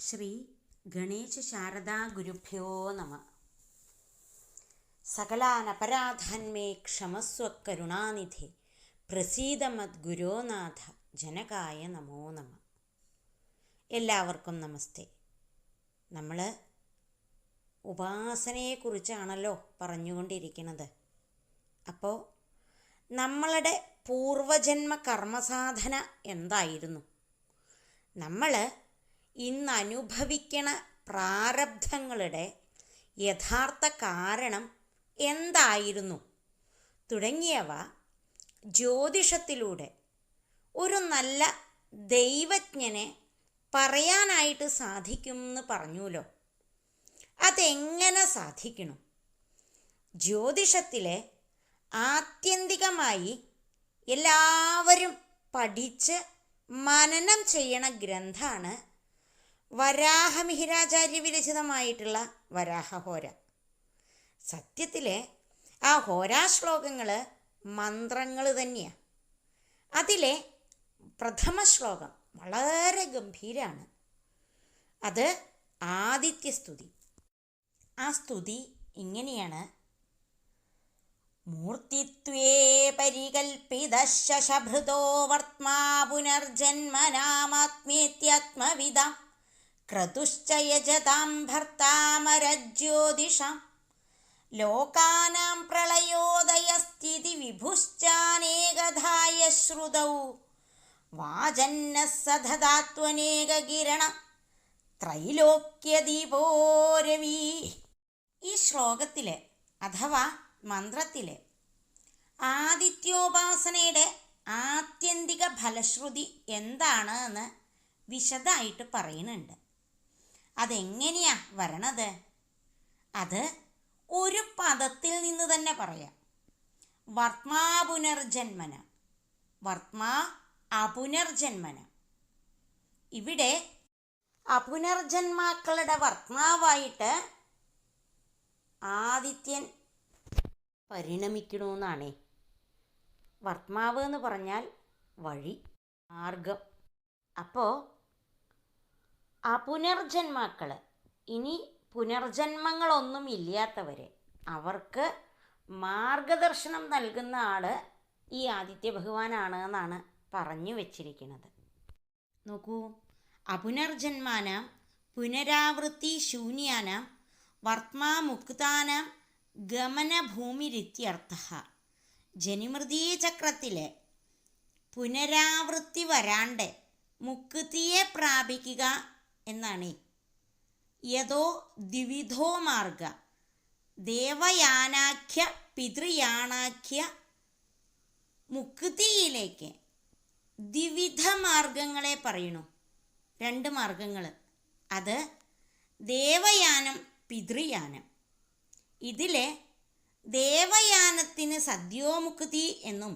ശ്രീ ഗണേശ ശാരദാ ഗുരുഭ്യോ നമ. സകലാനപരാധാന്മേ പ്രസീത മദ്ഗുരോനാഥ ജനകായ നമോ നമ. എല്ലാവർക്കും നമസ്തേ. നമ്മൾ ഉപാസനയെക്കുറിച്ചാണല്ലോ പറഞ്ഞുകൊണ്ടിരിക്കുന്നത്. അപ്പോൾ നമ്മളുടെ പൂർവജന്മ കർമ്മസാധന എന്തായിരുന്നു? നമ്മൾ ഇന്ന് അനുഭവിക്കണ പ്രാരബ്ധങ്ങളുടെ യഥാർത്ഥ കാരണം എന്തായിരുന്നു? തുടങ്ങിയവ ജ്യോതിഷത്തിലൂടെ ഒരു നല്ല ദൈവജ്ഞനെ പറയാനായിട്ട് സാധിക്കുമെന്ന് പറഞ്ഞുല്ലോ അതെങ്ങനെ സാധിക്കണം? ജ്യോതിഷത്തിലെ ആത്യന്തികമായി എല്ലാവരും പഠിച്ച് മനനം ചെയ്യണ ഗ്രന്ഥമാണ് വരാഹമിഹിരാചാര്യ വിരചിതമായിട്ടുള്ള വരാഹഹോര. സത്യത്തിലെ ആ ഹോരാശ്ലോകങ്ങൾ മന്ത്രങ്ങൾ തന്നെയാണ് അതിലെ പ്രഥമ ശ്ലോകം വളരെ ഗംഭീരാണ്. അത് ആദിത്യസ്തുതി. ആ സ്തുതി ഇങ്ങനെയാണ്. മൂർത്തിത്വേ പരികൽപ്പിത ശശഭൃതോ വർത്മാ പുനർജന്മനാമാത്മേത്യാത്മവിദാം. ലോകാനാം പ്രളയോദയസ്ഥിതി വിഭുശ്ചാനേകധായ ശ്രുതൗ വാചന്ന സധതാത്വനേകിരണ ത്രൈലോക്യദീപോരവി ഈ ശ്ലോകത്തിലെ അഥവാ മന്ത്രത്തിലെ ആദിത്യോപാസനയുടെ ആത്യന്തിക ഫലശ്രുതി എന്താണ് എന്ന് വിശദമായിട്ട് പറയുന്നുണ്ട്. അതെങ്ങനെയാ വരണത്? അത് ഒരു പദത്തിൽ നിന്ന് തന്നെ പറയാം. വർമാ വർമാ അപുനർജന്മന. ഇവിടെ അപുനർജന്മാക്കളുടെ വർമാവായിട്ട് ആദിത്യൻ പരിണമിക്കണമെന്നാണേ വർമാവ് എന്ന് പറഞ്ഞാൽ വഴി മാർഗം. അപ്പോൾ അപുനർജന്മാക്കൾ ഇനി പുനർജന്മങ്ങളൊന്നും ഇല്ലാത്തവരെ. അവർക്ക് മാർഗദർശനം നൽകുന്ന ആൾ ഈ ആദിത്യ ഭഗവാനാണ് എന്നാണ് പറഞ്ഞു വച്ചിരിക്കുന്നത്. നോക്കൂ അപുനർജന്മാനാം പുനരാവൃത്തി ശൂന്യാനാം വർത്മാമുക്താനാം ഗമനഭൂമിരിത്യർത്ഥ ജനിമൃതീചക്രത്തിലെ പുനരാവൃത്തി വരാണ്ട് മുക്തിയെ പ്രാപിക്കുക എന്നാണ്. യഥോ ദ്വിവിധോ മാർഗ. ദേവയാനാഖ്യ പിതൃയാണാഖ്യ മുക്തിയിലേക്ക്. ദ്വിവിധ മാർഗങ്ങളെ പറയണു രണ്ട് മാർഗങ്ങൾ അത് ദേവയാനം പിതൃയാനം. ഇതിലെ ദേവയാനത്തിന് സദ്യോമുക്തി എന്നും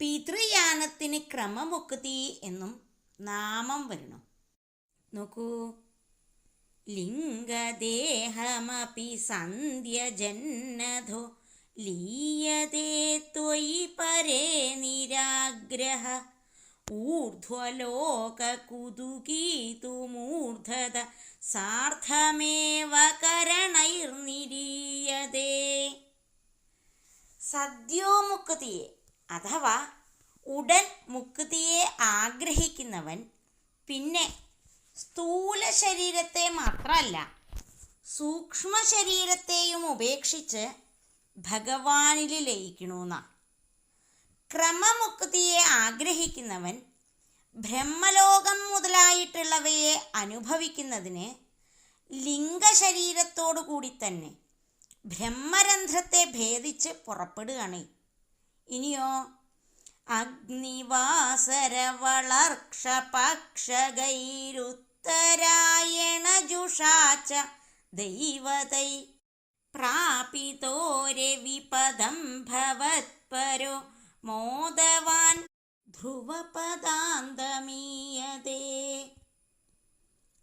പിതൃയാനത്തിന് ക്രമമുക്തി എന്നും നാമം വരണം നോക്കൂ. ലിംഗദേഹമപി സന്ധ്യജന്നധോ ലീയതേ ത്വയി പരേ നിരാഗ്രഹ ഊർധ്വലോകകുതുകീതുമൂർധത സാർത്ഥമേവ കരണൈർനിരീയതേ സദ്യോമുക്തിയെ അഥവാ ഉടൻ മുക്തിയെ ആഗ്രഹിക്കുന്നവൻ പിന്നെ സ്ഥൂല ശരീരത്തെ മാത്രമല്ല സൂക്ഷ്മ ശരീരത്തെയും ഉപേക്ഷിച്ച് ഭഗവാനിൽ ലയിക്കണമെന്ന ക്രമമുക്തിയെ ആഗ്രഹിക്കുന്നവൻ ബ്രഹ്മലോകം മുതലായിട്ടുള്ളവയെ അനുഭവിക്കുന്നതിന് ലിംഗശരീരത്തോടു കൂടി തന്നെ ബ്രഹ്മരന്ധ്രത്തെ ഭേദിച്ച് പുറപ്പെടുകയാണ്. ഇനിയോ അഗ്നിവാസരവളർക്ഷപക്ഷകൈരുത്തരായണ ജുഷാച്ച ദൈവതൈ. പ്രാപിതോരെ വിപദം ഭവത്പരോ മോദവാൻ ധ്രുവപദാന്തമീയതേ.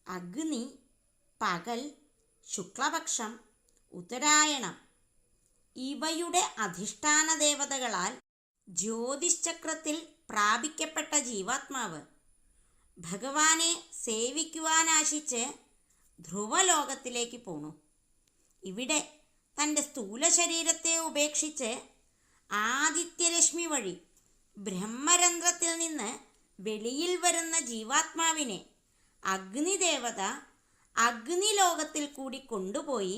അഗ്നി പകൽ ശുക്ലപക്ഷം ഉത്തരായണം ഇവയുടെ അധിഷ്ഠാന ദേവതകളാൽ ജ്യോതിശ്ചക്രത്തിൽ പ്രാപിക്കപ്പെട്ട ജീവാത്മാവ്. ഭഗവാനെ സേവിക്കുവാനാശിച്ച് ധ്രുവലോകത്തിലേക്ക് പോണു. ഇവിടെ തന്റെ സ്ഥൂല ശരീരത്തെ ഉപേക്ഷിച്ച് ആദിത്യരശ്മി വഴി ബ്രഹ്മരന്ധ്രത്തിൽ നിന്ന് വെളിയിൽ വരുന്ന ജീവാത്മാവിനെ അഗ്നിദേവത അഗ്നിലോകത്തിൽ കൂടി കൊണ്ടുപോയി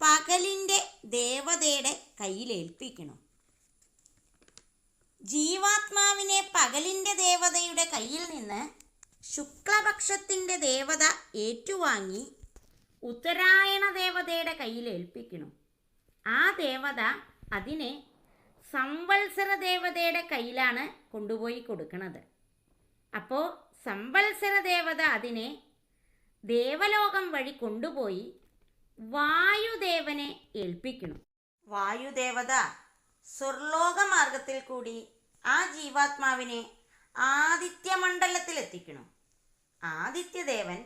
പകലിന്റെ ദേവതയുടെ കയ്യിലേൽപ്പിക്കണം. ജീവാത്മാവിനെ പകലിന്റെ ദേവതയുടെ കയ്യിൽ നിന്ന് ശുക്ലപക്ഷത്തിന്റെ ദേവത ഏറ്റുവാങ്ങി ഉത്തരായണ ദേവതയുടെ കയ്യിൽ ഏൽപ്പിക്കണം ആ ദേവത അതിനെ സംവത്സര ദേവതയുടെ കയ്യിലാണ് കൊണ്ടുപോയി കൊടുക്കുന്നത്. അപ്പോൾ സംവത്സര ദേവത അതിനെ ദേവലോകം വഴി കൊണ്ടുപോയി വായുദേവനെ ഏൽപ്പിക്കണം വായുദേവത സ്വർലോക മാർഗത്തിൽ കൂടി ആ ജീവാത്മാവിനെ ആദിത്യമണ്ഡലത്തിൽ എത്തിക്കണം ആദിത്യദേവൻ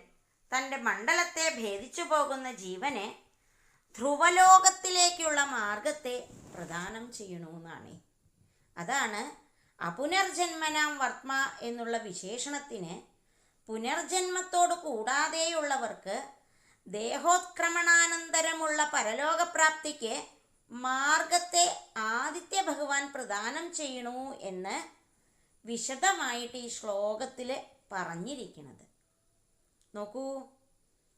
തന്റെ മണ്ഡലത്തെ ഭേദിച്ചു പോകുന്ന ജീവനെ ധ്രുവലോകത്തിലേക്കുള്ള മാർഗത്തെ പ്രദാനം ചെയ്യണമെന്നാണ് അതാണ് അപുനർജന്മനാം വർമ്മ എന്നുള്ള വിശേഷണത്തിന് പുനർജന്മത്തോട് കൂടാതെയുള്ളവർക്ക് ദേഹോത്ക്രമണാനന്തരമുള്ള പരലോകപ്രാപ്തിക്ക് മാർഗത്തെ ആദിത്യ ഭഗവാൻ പ്രദാനം ചെയ്യണു എന്ന് വിശദമായിട്ട് ഈ ശ്ലോകത്തിൽ പറഞ്ഞിരിക്കുന്നത് നോക്കൂ.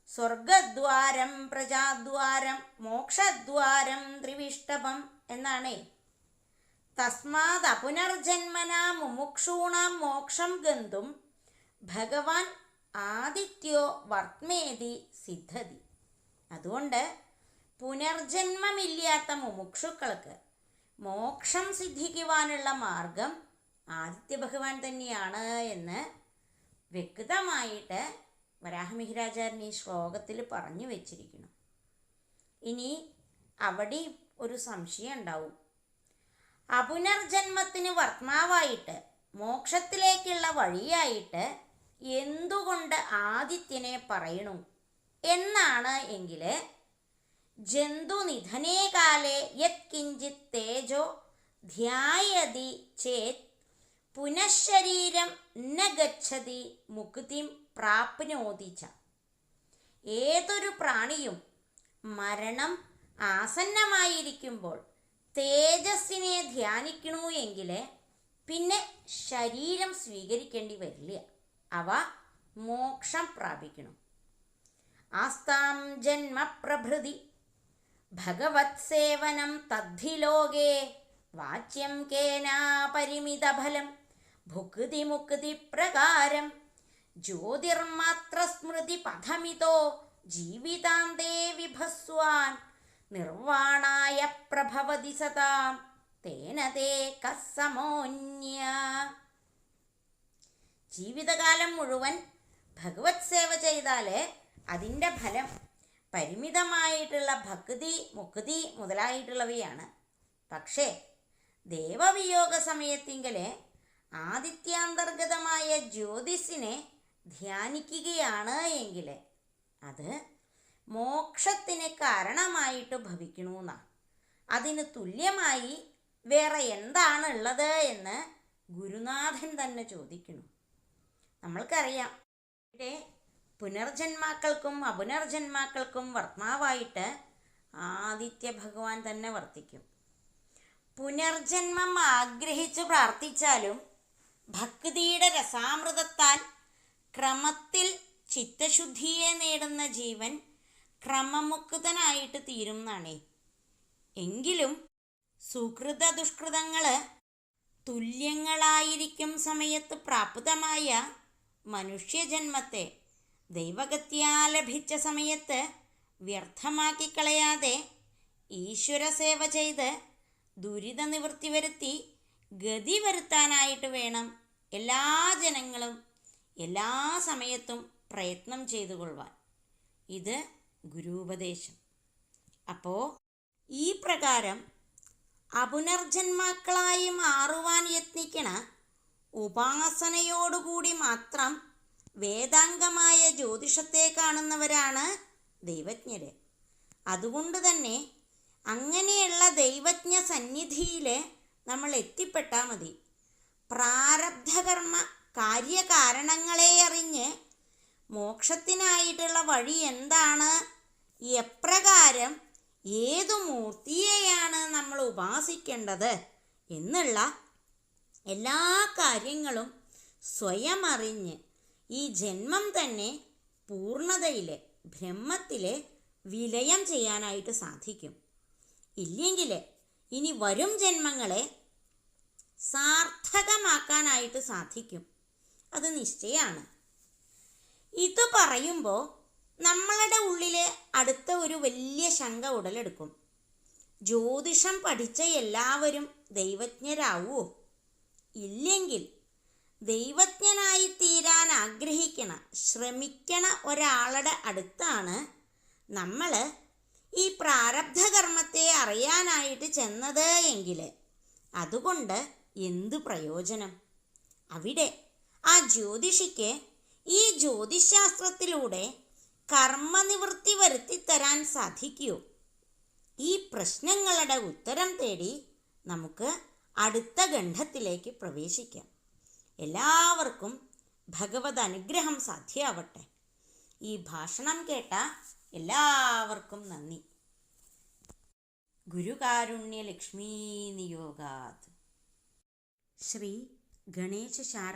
സ്വർഗദ്വാരം പ്രജാദ്വാരം മോക്ഷദ്വാരം ത്രിവിഷ്ടപം എന്നാണേ. തസ്മാത് അപുനർജന്മന മുമുക്ഷൂണാം മോക്ഷം ഗന്തും ഭഗവാൻ ആദിത്യോ വർത്മേതി സിദ്ധതി. അതുകൊണ്ട് പുനർജന്മമില്ലാത്ത മുമുക്ഷുക്കൾക്ക് മോക്ഷം സിദ്ധിക്കുവാനുള്ള മാർഗം ആദിത്യ ഭഗവാൻ തന്നെയാണ് എന്ന് വ്യക്തമായിട്ട് വരാഹമിഹിരാചാര്യൻ ഈ ശ്ലോകത്തിൽ പറഞ്ഞു വെച്ചിരിക്കുന്നു. ഇനി അവിടെ ഒരു സംശയം ഉണ്ടാവും. അപുനർജന്മത്തിന് വർത്മാവായിട്ട് മോക്ഷത്തിലേക്കുള്ള വഴിയായിട്ട് എന്തുകൊണ്ട് ആദിത്യനെ പറയണു? എന്നാണ് എങ്കിൽ ജന്തുനിധനേകാലേ യത് കിഞ്ചിത് തേജോ ധ്യായതി ചേത് പുനഃശരീരം ന ഗച്ഛതി മുക്തിം പ്രാപ്നോതിച്ച ഏതൊരു പ്രാണിയും മരണം ആസന്നമായിരിക്കുമ്പോൾ തേജസ്സിനെ ധ്യാനിക്കണു എങ്കിൽ പിന്നെ ശരീരം സ്വീകരിക്കേണ്ടി വരില്ല. അവ മോക്ഷം പ്രാപിക്കണം. ആസ്താം ജന്മപ്രഭൃതി ഭഗവത് സേവനം തദ്ധി ലോകേ വാച്യം കേനാ പരിമിതഫലം. ഭുക്തി മുക്തി പ്രകാരം ജ്യോതിർമാത്ര സ്മൃതി പഥമിതോ ജീവിതാന്തേ വിഭസ്വാൻ നിർവാണായ പ്രഭവതി സതാം തേന തേ കസ്സമോന്യ ജീവിതകാലം മുഴുവൻ ഭഗവത് സേവ ചെയ്താൽ അതിന്റെ ഫലം പരിമിതമായിട്ടുള്ള ഭക്തി മുക്തി മുതലായിട്ടുള്ളവയാണ്. പക്ഷേ ദേവവിയോഗ സമയത്തിങ്കൽ ആദിത്യാന്തർഗതമായ ജ്യോതിസിനെ ധ്യാനിക്കുകയാണ് എങ്കിൽ അത് മോക്ഷത്തിന് കാരണമായിട്ട് ഭവിക്കണമെന്നാണ് അതിന് തുല്യമായി വേറെ എന്താണ് ഉള്ളത് എന്ന് ഗുരുനാഥൻ തന്നെ ചോദിക്കുന്നു. നമ്മൾക്കറിയാം. ഇവിടെ പുനർജന്മാക്കൾക്കും അപുനർജന്മാക്കൾക്കും വർമാവായിട്ട് ആദിത്യ ഭഗവാൻ തന്നെ വർത്തിക്കും. പുനർജന്മം ആഗ്രഹിച്ചു പ്രാർത്ഥിച്ചാലും ഭക്തിയുടെ രസാമൃതത്താൽ ക്രമത്തിൽ ചിത്തശുദ്ധിയെ നേടുന്ന ജീവൻ ക്രമമുക്തനായിട്ട് തീരും എന്നാണേ എങ്കിലും സുഹൃത ദുഷ്കൃതങ്ങൾ തുല്യങ്ങളായിരിക്കും സമയത്ത് പ്രാപ്തമായ മനുഷ്യജന്മത്തെ ദൈവഗത്യാ ലഭിച്ച സമയത്ത് വ്യർത്ഥമാക്കി കളയാതെ ഈശ്വര സേവ ചെയ്ത് ദുരിത നിവൃത്തി വരുത്തി ഗതി വരുത്താനായിട്ട് വേണം എല്ലാ ജനങ്ങളും എല്ലാ സമയത്തും പ്രയത്നം ചെയ്തു കൊള്ളുവാൻ. ഇത് ഗുരുപദേശം. അപ്പോൾ ഈ പ്രകാരം അപുനർജന്മാക്കളായി മാറുവാൻ യത്നിക്കണ ഉപാസനയോടുകൂടി മാത്രം വേദാംഗമായ ജ്യോതിഷത്തെ കാണുന്നവരാണ് ദൈവജ്ഞര്. അതുകൊണ്ട് തന്നെ അങ്ങനെയുള്ള ദൈവജ്ഞ സന്നിധിയിൽ നമ്മൾ എത്തിപ്പെട്ടാൽ മതി പ്രാരബ്ധകർമ്മ കാര്യകാരണങ്ങളെ അറിഞ്ഞ് മോക്ഷത്തിനായിട്ടുള്ള വഴി എന്താണ്? എപ്രകാരം ഏതു മൂർത്തിയെയാണ് നമ്മൾ ഉപാസിക്കേണ്ടത്? എന്നുള്ള എല്ലാ കാര്യങ്ങളും സ്വയം അറിഞ്ഞ് ഈ ജന്മം തന്നെ പൂർണതയിലെ ബ്രഹ്മത്തിലെ വിലയം ചെയ്യാനായിട്ട് സാധിക്കും. ഇല്ലെങ്കിൽ ഇനി വരും ജന്മങ്ങളെ സാർത്ഥകമാക്കാനായിട്ട് സാധിക്കും. അത് നിശ്ചയമാണ്. ഇത് പറയുമ്പോൾ നമ്മളുടെ ഉള്ളിലെ അടുത്ത ഒരു വലിയ ശങ്ക ഉടലെടുക്കും. ജ്യോതിഷം പഠിച്ച എല്ലാവരും ദൈവജ്ഞരാവോ? ഇല്ലെങ്കിൽ ദൈവജ്ഞനായി തീരാൻ ആഗ്രഹിക്കണ ശ്രമിക്കണ ഒരാളുടെ അടുത്താണ് നമ്മൾ ഈ പ്രാരബ്ധ കർമ്മത്തെ അറിയാനായിട്ട് ചെന്നത് എങ്കിൽ അതുകൊണ്ട് എന്തു പ്രയോജനം? അവിടെ ആ ജ്യോതിഷിക്ക് ഈ ജ്യോതിശാസ്ത്രത്തിലൂടെ കർമ്മനിവൃത്തി വരുത്തിത്തരാൻ സാധിക്കൂ. ഈ പ്രശ്നങ്ങളുടെ ഉത്തരം തേടി നമുക്ക് അടുത്ത ഗണ്ഡത്തിലേക്ക് പ്രവേശിക്കാം. എല്ലാവർക്കും ഭഗവത് അനുഗ്രഹം സാധ്യമാവട്ടെ ഈ ഭാഷണം കേട്ട എല്ലാവർക്കും നന്ദി. ഗുരുകാരുണ്യ ലക്ഷ്മീ നിയോഗാത്. ശ്രീ ഗണേശ ശാര